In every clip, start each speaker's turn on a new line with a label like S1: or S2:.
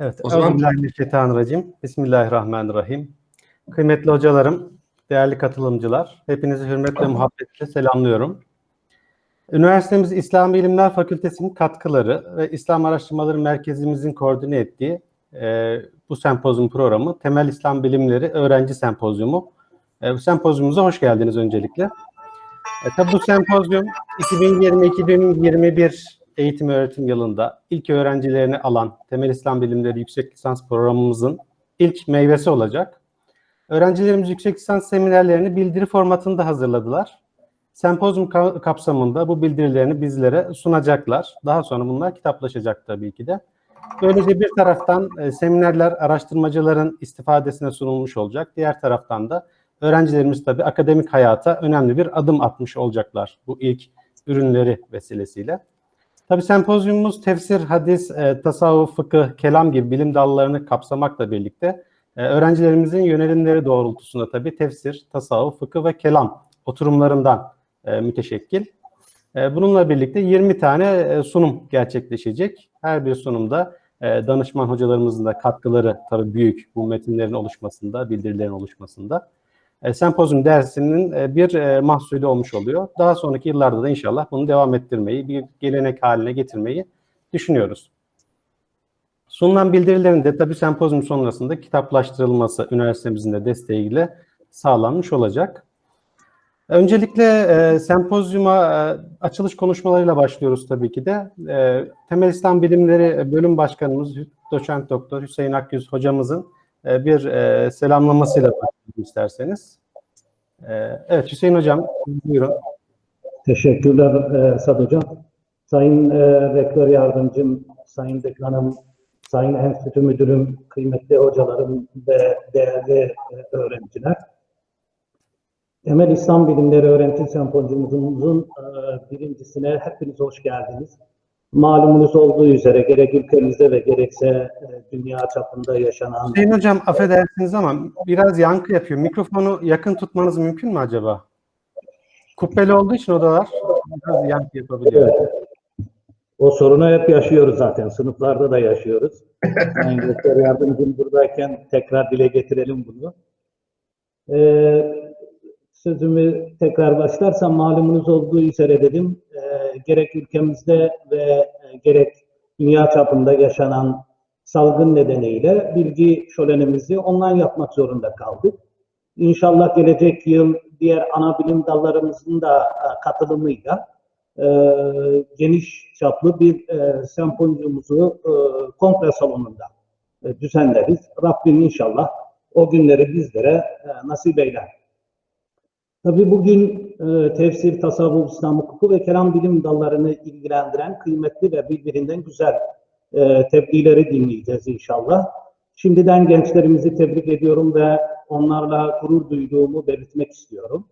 S1: Evet,
S2: O zaman-
S1: Euzubillahimineşşeytanirracim. Bismillahirrahmanirrahim. Kıymetli hocalarım, değerli katılımcılar, hepinizi hürmet ve muhabbetle selamlıyorum. Üniversitemiz İslam Bilimler Fakültesi'nin katkıları ve İslam Araştırmaları Merkezimizin koordine ettiği e, bu sempozyum programı Temel İslam Bilimleri Öğrenci Sempozyumu. E, bu sempozyumumuza hoş geldiniz öncelikle. E, tabii bu sempozyum 2020-2021 eğitim öğretim yılında ilk öğrencilerini alan Temel İslam Bilimleri Yüksek Lisans programımızın ilk meyvesi olacak. Öğrencilerimiz yüksek lisans seminerlerini bildiri formatında hazırladılar. Sempozyum ka- kapsamında bu bildirilerini bizlere sunacaklar. Daha sonra bunlar kitaplaşacak tabii ki de. Böylece bir taraftan e, seminerler araştırmacıların istifadesine sunulmuş olacak. Diğer taraftan da öğrencilerimiz tabii akademik hayata önemli bir adım atmış olacaklar bu ilk ürünleri vesilesiyle. Tabii sempozyumumuz tefsir, hadis, e, tasavvuf, fıkıh, kelam gibi bilim dallarını kapsamakla birlikte e, öğrencilerimizin yönelimleri doğrultusunda tabii tefsir, tasavvuf, fıkıh ve kelam oturumlarından e, müteşekkil. E, bununla birlikte 20 tane e, sunum gerçekleşecek. Her bir sunumda e, danışman hocalarımızın da katkıları tabii büyük bu metinlerin oluşmasında, bildirilerin oluşmasında. E, sempozyum dersinin e, bir e, mahsulü olmuş oluyor. Daha sonraki yıllarda da inşallah bunu devam ettirmeyi, bir gelenek haline getirmeyi düşünüyoruz. Sunulan bildirilerin de tabii sempozyum sonrasında kitaplaştırılması üniversitemizin de desteğiyle sağlanmış olacak. Öncelikle e, sempozyuma e, açılış konuşmalarıyla başlıyoruz tabii ki de. E, Temel İslam Bilimleri Bölüm Başkanımız Doçent Doktor Hüseyin Akyüz hocamızın e, bir e, selamlamasıyla başlayalım isterseniz. E, evet Hüseyin Hocam buyurun.
S3: Teşekkürler e, Hocam. Sayın e, Rektör Yardımcım, Sayın Dekanım, Sayın Enstitü Müdürüm, kıymetli hocalarım ve değerli e, öğrenciler. Temel İslam Bilimleri Öğretim Sempozyumumuzun e, birincisine hepiniz hoş geldiniz. Malumunuz olduğu üzere gerek ülkemizde ve gerekse e, dünya çapında yaşanan
S1: Hüseyin Hocam affedersiniz ama biraz yankı yapıyor. Mikrofonu yakın tutmanız mümkün mü acaba? Kubbeli olduğu için odalar biraz yankı yapabiliyor.
S3: Evet. O sorunu hep yaşıyoruz zaten. Sınıflarda da yaşıyoruz. Sayın Rektör Yardımcım buradayken tekrar dile getirelim bunu. Ee, sözümü tekrar başlarsam malumunuz olduğu üzere dedim. e, gerek ülkemizde ve e, gerek dünya çapında yaşanan salgın nedeniyle bilgi şölenimizi online yapmak zorunda kaldık. İnşallah gelecek yıl diğer ana bilim dallarımızın da e, katılımıyla e, geniş çaplı bir e, sempozyumumuzu e, kongre salonunda e, düzenleriz. Rabbim inşallah o günleri bizlere e, nasip eyler. Tabii bugün e, tefsir, tasavvuf, İslam hukuku ve kelam bilim dallarını ilgilendiren kıymetli ve birbirinden güzel e, tebliğleri dinleyeceğiz inşallah. Şimdiden gençlerimizi tebrik ediyorum ve onlarla gurur duyduğumu belirtmek istiyorum.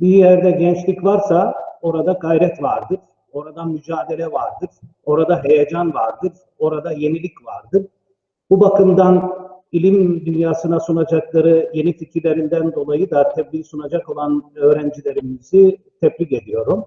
S3: Bir yerde gençlik varsa orada gayret vardır, orada mücadele vardır, orada heyecan vardır, orada yenilik vardır. Bu bakımdan ilim dünyasına sunacakları yeni fikirlerinden dolayı da tebliğ sunacak olan öğrencilerimizi tebrik ediyorum.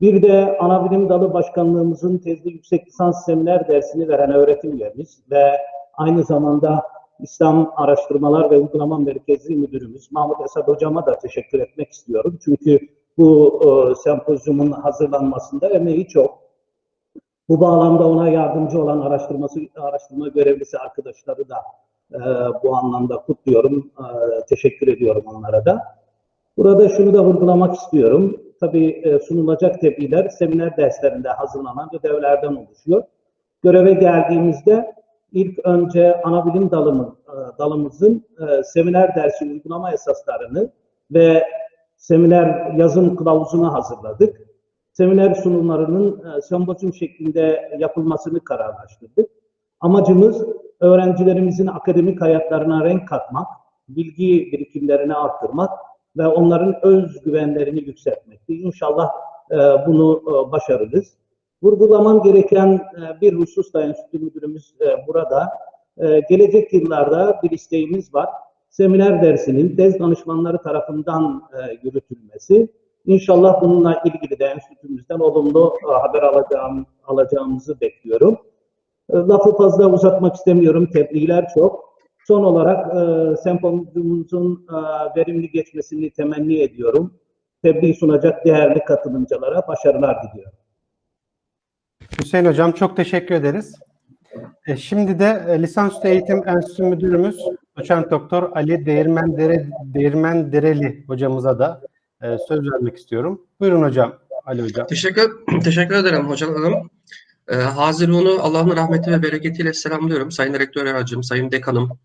S3: Bir de ana bilim dalı başkanlığımızın tezli yüksek lisans seminer dersini veren öğretim üyemiz ve aynı zamanda İslam Araştırmalar ve Uygulama Merkezi Müdürümüz Mahmut Esad Hocam'a da teşekkür etmek istiyorum. Çünkü bu e, sempozyumun hazırlanmasında emeği çok. Bu bağlamda ona yardımcı olan araştırması araştırma görevlisi arkadaşları da e, bu anlamda kutluyorum. E, teşekkür ediyorum onlara da. Burada şunu da vurgulamak istiyorum. Tabii e, sunulacak tebliğler seminer derslerinde hazırlanan ödevlerden oluşuyor. Göreve geldiğimizde ilk önce ana bilim dalımı, e, dalımızın e, seminer dersi uygulama esaslarını ve seminer yazım kılavuzunu hazırladık. Seminer sunumlarının e, sempozyum şeklinde yapılmasını kararlaştırdık. Amacımız öğrencilerimizin akademik hayatlarına renk katmak, bilgi birikimlerini arttırmak ve onların özgüvenlerini yükseltmekti. İnşallah e, bunu e, başarırız. Vurgulamam gereken bir husus da Enstitü Müdürümüz burada. Gelecek yıllarda bir isteğimiz var. Seminer dersinin tez danışmanları tarafından yürütülmesi. İnşallah bununla ilgili de enstitümüzden olumlu e, haber alacağım, alacağımızı bekliyorum. E, Lafı fazla uzatmak istemiyorum. Tebrikler çok. Son olarak e, sempozyumumuzun e, verimli geçmesini temenni ediyorum. Tebriği sunacak değerli katılımcılara başarılar diliyorum.
S1: Hüseyin Hocam çok teşekkür ederiz. E, şimdi de e, Lisansüstü Eğitim Enstitüsü Müdürümüz Doçent Doktor Ali Değirmendere, Değirmendereli hocamıza da e, söz vermek istiyorum. Buyurun hocam, Ali hocam.
S2: Teşekkür, teşekkür ederim hocalarım. Ee, Hazirun'u Allah'ın rahmeti ve bereketiyle selamlıyorum. Sayın Rektör Eracım, Sayın Dekanım,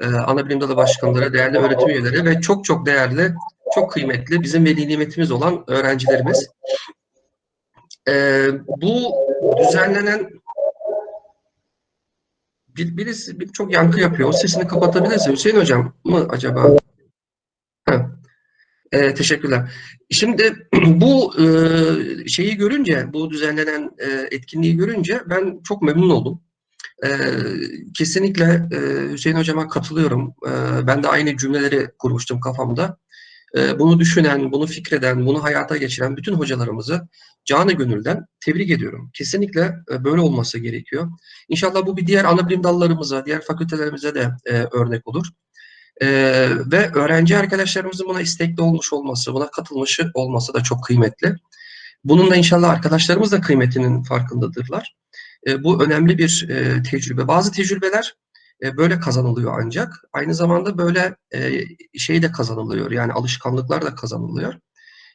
S2: e, Anabilim Dalı Başkanları, değerli öğretim üyeleri ve çok çok değerli, çok kıymetli bizim veli nimetimiz olan öğrencilerimiz. Ee, bu düzenlenen bir, birisi bir, çok yankı yapıyor. O sesini kapatabilirse Hüseyin Hocam mı acaba? Ee, teşekkürler. Şimdi bu e, şeyi görünce, bu düzenlenen e, etkinliği görünce ben çok memnun oldum. E, kesinlikle e, Hüseyin Hocam'a katılıyorum. E, ben de aynı cümleleri kurmuştum kafamda. E, bunu düşünen, bunu fikreden, bunu hayata geçiren bütün hocalarımızı canı gönülden tebrik ediyorum. Kesinlikle e, böyle olması gerekiyor. İnşallah bu bir diğer ana bilim dallarımıza, diğer fakültelerimize de e, örnek olur. Ee, ve öğrenci arkadaşlarımızın buna istekli olmuş olması, buna katılmış olması da çok kıymetli. Bunun da inşallah arkadaşlarımız da kıymetinin farkındadırlar. Ee, bu önemli bir e, tecrübe. Bazı tecrübeler e, böyle kazanılıyor ancak. Aynı zamanda böyle e, şey de kazanılıyor. Yani alışkanlıklar da kazanılıyor.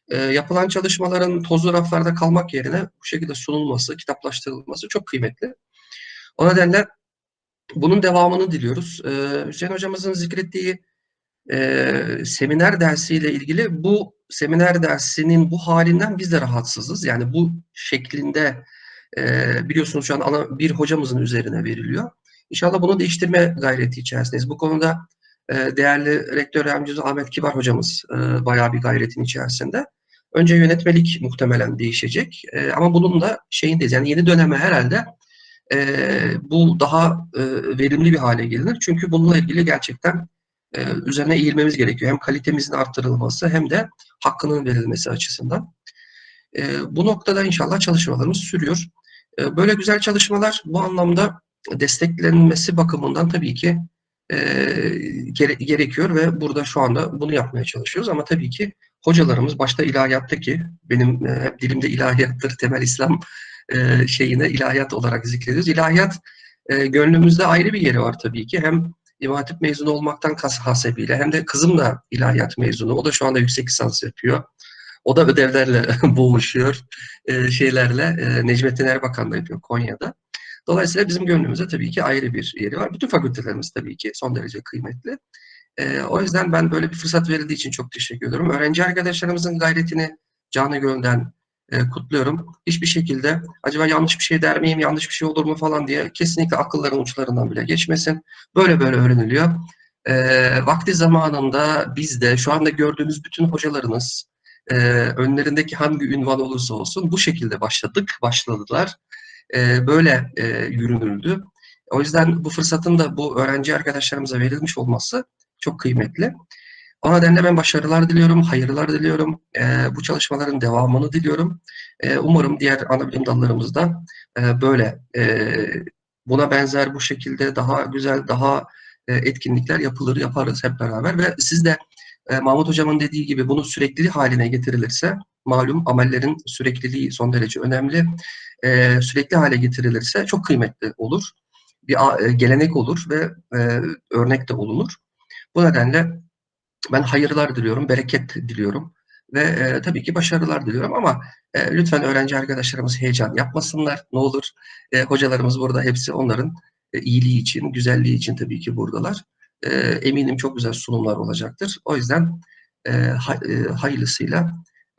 S2: E, yapılan çalışmaların tozlu raflarda kalmak yerine bu şekilde sunulması, kitaplaştırılması çok kıymetli. O nedenle bunun devamını diliyoruz. Ee, Hüseyin hocamızın zikrettiği e, seminer dersiyle ilgili bu seminer dersinin bu halinden biz de rahatsızız. Yani bu şeklinde e, biliyorsunuz şu an ana bir hocamızın üzerine veriliyor. İnşallah bunu değiştirme gayreti içerisindeyiz. Bu konuda e, değerli rektör yardımcısı Ahmet Kibar hocamız e, bayağı bir gayretin içerisinde. Önce yönetmelik muhtemelen değişecek. Ama bunun da şeyindeyiz. Yani yeni döneme herhalde e, bu daha e, verimli bir hale gelir. Çünkü bununla ilgili gerçekten e, üzerine eğilmemiz gerekiyor. Hem kalitemizin arttırılması hem de hakkının verilmesi açısından. E, bu noktada inşallah çalışmalarımız sürüyor. E, böyle güzel çalışmalar bu anlamda desteklenmesi bakımından tabii ki e, gere- gerekiyor ve burada şu anda bunu yapmaya çalışıyoruz. Ama tabii ki hocalarımız başta ilahiyattaki, benim e, dilimde ilahiyattır, temel İslam e, şeyine ilahiyat olarak zikrediyoruz. İlahiyat e, gönlümüzde ayrı bir yeri var tabii ki. Hem İmam Hatip mezunu olmaktan kas hasebiyle hem de kızım da ilahiyat mezunu. O da şu anda yüksek lisans yapıyor. O da ödevlerle boğuşuyor. E, şeylerle Necmettin Erbakan da yapıyor Konya'da. Dolayısıyla bizim gönlümüzde tabii ki ayrı bir yeri var. Bütün fakültelerimiz tabii ki son derece kıymetli. E, o yüzden ben böyle bir fırsat verildiği için çok teşekkür ediyorum. Öğrenci arkadaşlarımızın gayretini canı gönülden e, kutluyorum. Hiçbir şekilde acaba yanlış bir şey der miyim, yanlış bir şey olur mu falan diye kesinlikle akılların uçlarından bile geçmesin. Böyle böyle öğreniliyor. E, vakti zamanında biz de şu anda gördüğünüz bütün hocalarınız e, önlerindeki hangi ünvan olursa olsun bu şekilde başladık, başladılar. E, böyle e, yürünüldü. O yüzden bu fırsatın da bu öğrenci arkadaşlarımıza verilmiş olması çok kıymetli. O nedenle ben başarılar diliyorum, hayırlar diliyorum. Ee, bu çalışmaların devamını diliyorum. Ee, umarım diğer ana bilim dallarımızda e, böyle e, buna benzer bu şekilde daha güzel, daha e, etkinlikler yapılır, yaparız hep beraber. Ve siz de e, Mahmut Hocam'ın dediği gibi bunu sürekli haline getirilirse, malum amellerin sürekliliği son derece önemli. E, sürekli hale getirilirse çok kıymetli olur. Bir a- e, gelenek olur ve e, örnek de olunur. Bu nedenle ben hayırlar diliyorum, bereket diliyorum ve e, tabii ki başarılar diliyorum ama e, lütfen öğrenci arkadaşlarımız heyecan yapmasınlar ne olur. E, hocalarımız burada hepsi onların e, iyiliği için, güzelliği için tabii ki buradalar. E, eminim çok güzel sunumlar olacaktır. O yüzden e, e, hayırlısıyla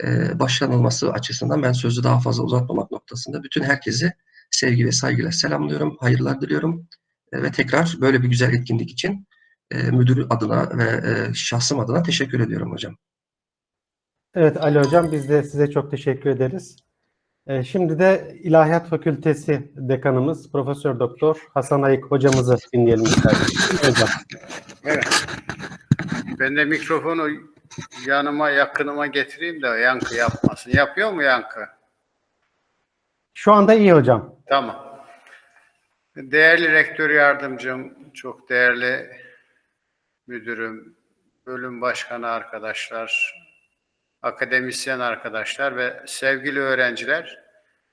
S2: e, başlanılması açısından ben sözü daha fazla uzatmamak noktasında bütün herkesi sevgi ve saygıyla selamlıyorum, hayırlar diliyorum E, ve tekrar böyle bir güzel etkinlik için e, müdür adına ve e, şahsım adına teşekkür ediyorum hocam.
S1: Evet Ali Hocam biz de size çok teşekkür ederiz. E, şimdi de İlahiyat Fakültesi Dekanımız Profesör Doktor Hasan Ayık hocamızı dinleyelim isterseniz. Hocam.
S4: Evet. Ben de mikrofonu yanıma yakınıma getireyim de yankı yapmasın. Yapıyor mu yankı?
S1: Şu anda iyi hocam.
S4: Tamam. Değerli rektör yardımcım, çok değerli müdürüm, bölüm başkanı arkadaşlar, akademisyen arkadaşlar ve sevgili öğrenciler,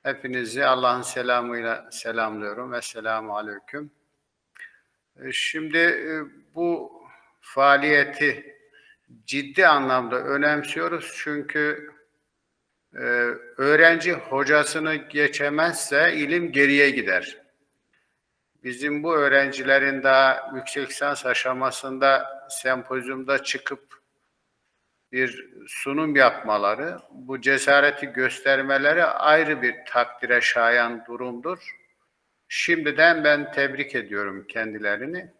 S4: hepinizi Allah'ın selamıyla selamlıyorum. Esselamu Aleyküm. E, Şimdi e, bu faaliyeti ciddi anlamda önemsiyoruz çünkü e, öğrenci hocasını geçemezse ilim geriye gider. Bizim bu öğrencilerin daha yüksek lisans aşamasında sempozyumda çıkıp bir sunum yapmaları, bu cesareti göstermeleri ayrı bir takdire şayan durumdur. Şimdiden ben tebrik ediyorum kendilerini.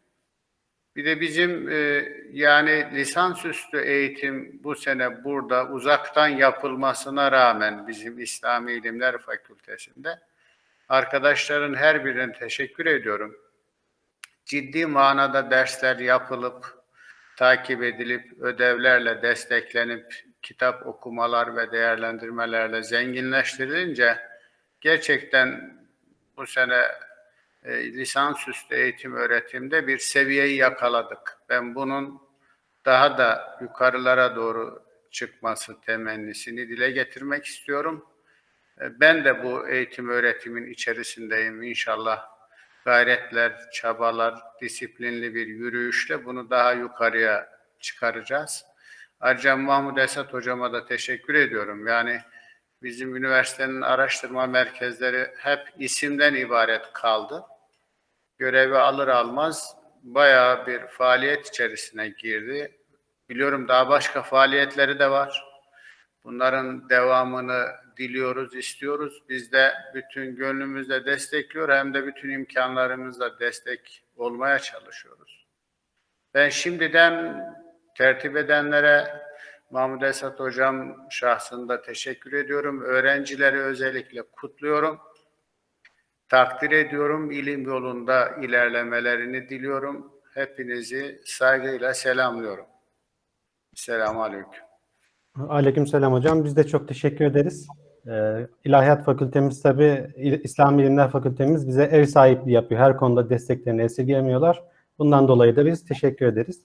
S4: Bir de bizim e, yani lisansüstü eğitim bu sene burada uzaktan yapılmasına rağmen bizim İslami İlimler Fakültesi'nde arkadaşların her birine teşekkür ediyorum. Ciddi manada dersler yapılıp, takip edilip, ödevlerle desteklenip, kitap okumalar ve değerlendirmelerle zenginleştirilince gerçekten bu sene e, lisansüstü eğitim öğretimde bir seviyeyi yakaladık. Ben bunun daha da yukarılara doğru çıkması temennisini dile getirmek istiyorum. E, Ben de bu eğitim öğretimin içerisindeyim inşallah. Gayretler, çabalar, disiplinli bir yürüyüşle bunu daha yukarıya çıkaracağız. Ayrıca Mahmut Esat hocama da teşekkür ediyorum. Yani bizim üniversitenin araştırma merkezleri hep isimden ibaret kaldı. Görevi alır almaz bayağı bir faaliyet içerisine girdi. Biliyorum daha başka faaliyetleri de var. Bunların devamını diliyoruz, istiyoruz. Biz de bütün gönlümüzle destekliyor hem de bütün imkanlarımızla destek olmaya çalışıyoruz. Ben şimdiden tertip edenlere Mahmut Esat Hocam şahsında teşekkür ediyorum. Öğrencileri özellikle kutluyorum. Takdir ediyorum. İlim yolunda ilerlemelerini diliyorum. Hepinizi saygıyla selamlıyorum. Selamun Aleyküm.
S1: Aleykümselam hocam. Biz de çok teşekkür ederiz. Ee, İlahiyat Fakültemiz tabii İ- İslam Bilimler Fakültemiz bize ev sahipliği yapıyor. Her konuda desteklerini esirgemiyorlar. Bundan dolayı da biz teşekkür ederiz.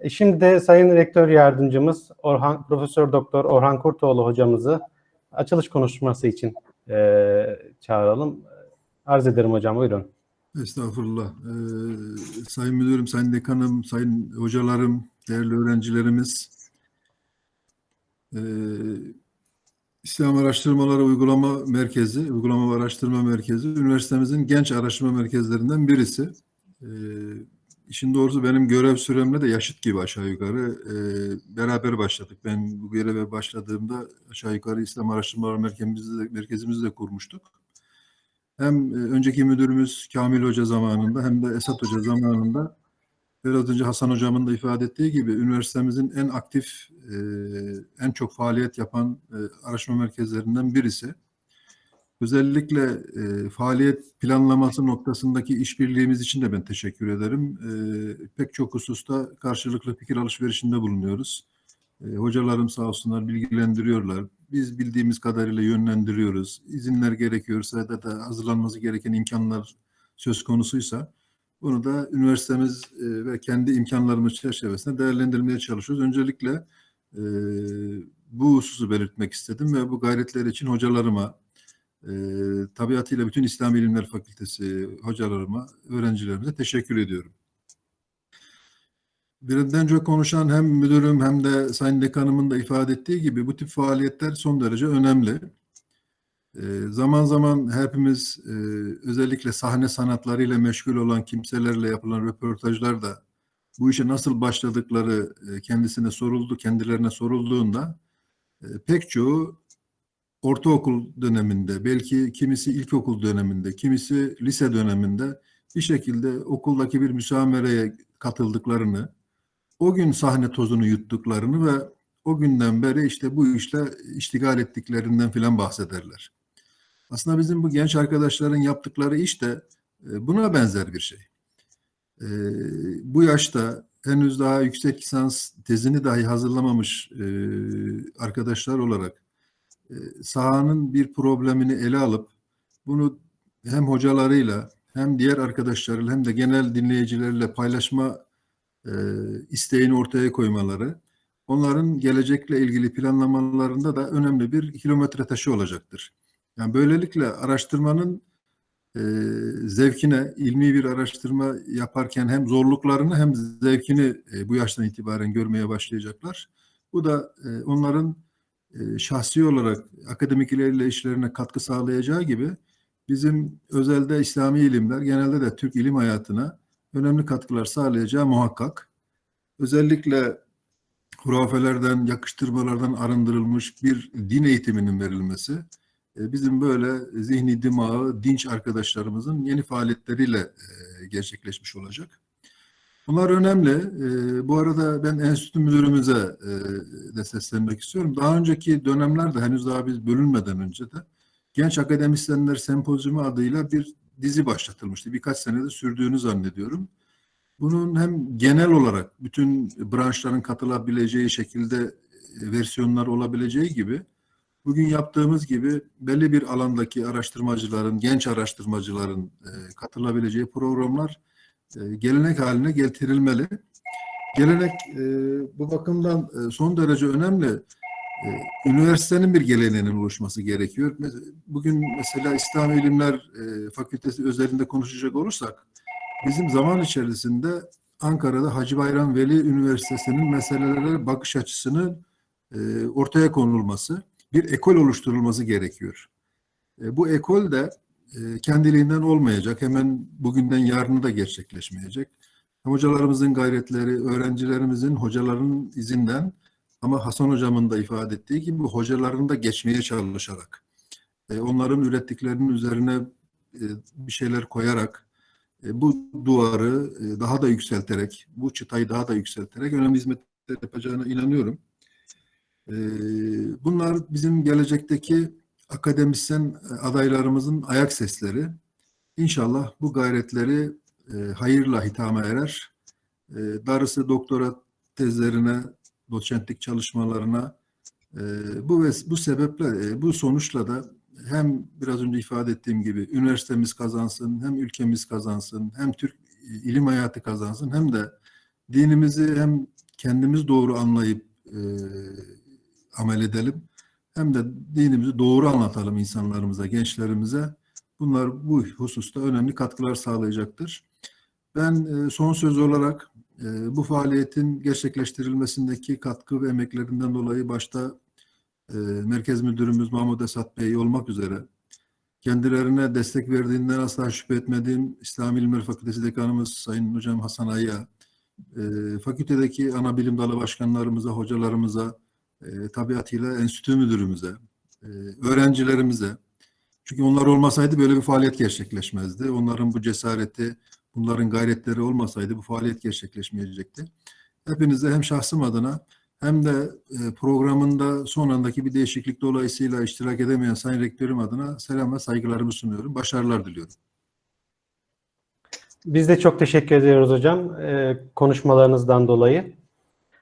S1: E, Şimdi de Sayın Rektör Yardımcımız Orhan Profesör Doktor Orhan Kurtoğlu hocamızı açılış konuşması için e, çağıralım. Arz ederim hocam. Buyurun.
S5: Estağfurullah. Ee, sayın müdürüm, sayın dekanım, sayın hocalarım, değerli öğrencilerimiz. Ee, İslam Araştırmaları Uygulama Merkezi, Uygulama Araştırma Merkezi, üniversitemizin genç araştırma merkezlerinden birisi. Ee, işin doğrusu benim görev süremle de yaşıt gibi aşağı yukarı. Ee, beraber başladık. Ben bu göreve başladığımda aşağı yukarı İslam Araştırmaları Merkezimizi de, merkezimizi de kurmuştuk hem e, önceki müdürümüz Kamil Hoca zamanında hem de Esat Hoca zamanında biraz önce Hasan Hocam'ın da ifade ettiği gibi üniversitemizin en aktif, e, en çok faaliyet yapan e, araştırma merkezlerinden birisi. Özellikle e, faaliyet planlaması noktasındaki işbirliğimiz için de ben teşekkür ederim. E, pek çok hususta karşılıklı fikir alışverişinde bulunuyoruz. E, hocalarım sağ olsunlar bilgilendiriyorlar. Biz bildiğimiz kadarıyla yönlendiriyoruz. İzinler gerekiyorsa ya da hazırlanması gereken imkanlar söz konusuysa bunu da üniversitemiz e, ve kendi imkanlarımız çerçevesinde değerlendirmeye çalışıyoruz. Öncelikle e, bu hususu belirtmek istedim ve bu gayretler için hocalarıma, e, tabiatıyla bütün İslam İlimler Fakültesi hocalarıma, öğrencilerimize teşekkür ediyorum. Biraz önce konuşan hem müdürüm hem de Sayın Dekanımın da ifade ettiği gibi bu tip faaliyetler son derece önemli. Ee, zaman zaman hepimiz e, özellikle sahne sanatlarıyla meşgul olan kimselerle yapılan röportajlarda bu işe nasıl başladıkları e, kendisine soruldu, kendilerine sorulduğunda e, pek çoğu ortaokul döneminde, belki kimisi ilkokul döneminde, kimisi lise döneminde bir şekilde okuldaki bir müsamereye katıldıklarını, o gün sahne tozunu yuttuklarını ve o günden beri işte bu işle iştigal ettiklerinden filan bahsederler. Aslında bizim bu genç arkadaşların yaptıkları iş de e, buna benzer bir şey. E, bu yaşta henüz daha yüksek lisans tezini dahi hazırlamamış e, arkadaşlar olarak sahanın bir problemini ele alıp bunu hem hocalarıyla hem diğer arkadaşlarıyla hem de genel dinleyicilerle paylaşma isteğini ortaya koymaları onların gelecekle ilgili planlamalarında da önemli bir kilometre taşı olacaktır. Yani böylelikle araştırmanın e, zevkine, ilmi bir araştırma yaparken hem zorluklarını hem zevkini e, bu yaştan itibaren görmeye başlayacaklar. Bu da e, onların e, şahsi olarak akademik ilerle işlerine katkı sağlayacağı gibi bizim özelde İslami ilimler, genelde de Türk ilim hayatına önemli katkılar sağlayacağı muhakkak. Özellikle hurafelerden, yakıştırmalardan arındırılmış bir din eğitiminin verilmesi, bizim böyle zihni dimağı, dinç arkadaşlarımızın yeni faaliyetleriyle e, gerçekleşmiş olacak. Bunlar önemli. E, Bu arada ben enstitü müdürümüze e, de seslenmek istiyorum. Daha önceki dönemlerde henüz daha biz bölünmeden önce de Genç Akademisyenler Sempozyumu adıyla bir dizi başlatılmıştı. Birkaç senede sürdüğünü zannediyorum. Bunun hem genel olarak bütün branşların katılabileceği şekilde e, versiyonlar olabileceği gibi bugün yaptığımız gibi belli bir alandaki araştırmacıların, genç araştırmacıların e, katılabileceği programlar e, gelenek haline getirilmeli. Gelenek e, bu bakımdan e, son derece önemli. Üniversitenin bir geleneğinin oluşması gerekiyor. Bugün mesela İslam İlimler Fakültesi özelinde konuşacak olursak bizim zaman içerisinde Ankara'da Hacı Bayram Veli Üniversitesi'nin meselelere bakış açısının ortaya konulması, bir ekol oluşturulması gerekiyor. E, bu ekol de e, kendiliğinden olmayacak. Hemen bugünden yarını da gerçekleşmeyecek. Hocalarımızın gayretleri, öğrencilerimizin, hocaların izinden ama Hasan Hocam'ın da ifade ettiği gibi hocaların da geçmeye çalışarak, e, onların ürettiklerinin üzerine e, bir şeyler koyarak, e, bu duvarı e, daha da yükselterek, bu çıtayı daha da yükselterek önemli hizmetler yapacağına inanıyorum. E, Bunlar bizim gelecekteki akademisyen e, adaylarımızın ayak sesleri. İnşallah bu gayretleri e, hayırla hitama erer. E, darısı doktora tezlerine, doçentlik çalışmalarına bu ves- bu sebeple bu sonuçla da hem biraz önce ifade ettiğim gibi üniversitemiz kazansın, hem ülkemiz kazansın, hem Türk ilim hayatı kazansın, hem de dinimizi hem kendimiz doğru anlayıp amel edelim, hem de dinimizi doğru anlatalım insanlarımıza, gençlerimize. Bunlar bu hususta önemli katkılar sağlayacaktır. Ben e, son söz olarak e, bu faaliyetin gerçekleştirilmesindeki katkı ve emeklerinden dolayı başta e, Merkez Müdürümüz Mahmut Esat Bey olmak üzere kendilerine destek verdiğinden asla şüphe etmediğim İslam İlimler Fakültesi Dekanımız Sayın Hocam Hasan Ay'a, fakültedeki ana bilim dalı başkanlarımıza, hocalarımıza, e, tabiatıyla enstitü müdürümüze, e, öğrencilerimize, çünkü onlar olmasaydı böyle bir faaliyet gerçekleşmezdi. Onların bu cesareti, bunların gayretleri olmasaydı bu faaliyet gerçekleşmeyecekti. Hepinize hem şahsım adına hem de e, programında son andaki bir değişiklik dolayısıyla iştirak edemeyen Sayın Rektörüm adına selam ve saygılarımı sunuyorum. Başarılar diliyorum.
S1: Biz de çok teşekkür ediyoruz hocam e, konuşmalarınızdan dolayı.